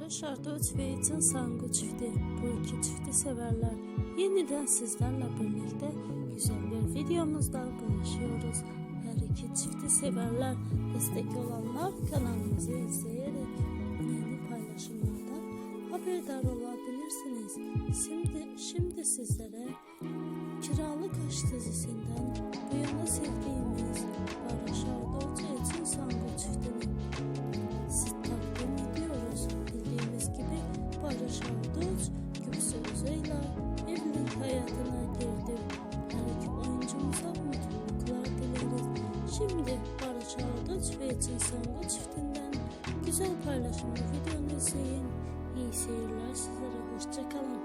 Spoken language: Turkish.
Barış Arduç ve Etin Sangu çifti. Bu iki çifti severler. Yeniden sizlerle birlikte güzel bir videomuzda buluşuyoruz. Her iki çifti severler. Destek olanlar kanalımızı izleyerek yeni paylaşımlardan haberdar olabilirsiniz. Şimdi, şimdi sizlere Kiralık Aşk dizisinden bu yana hayatına girdi. Her iki oyuncumuza mutluluklar dileriz. Şimdi Barış Arduç ve Etin çiftinden güzel paylaşımlı videonu izleyin. İyi seyirler sizlere. Hoşçakalın.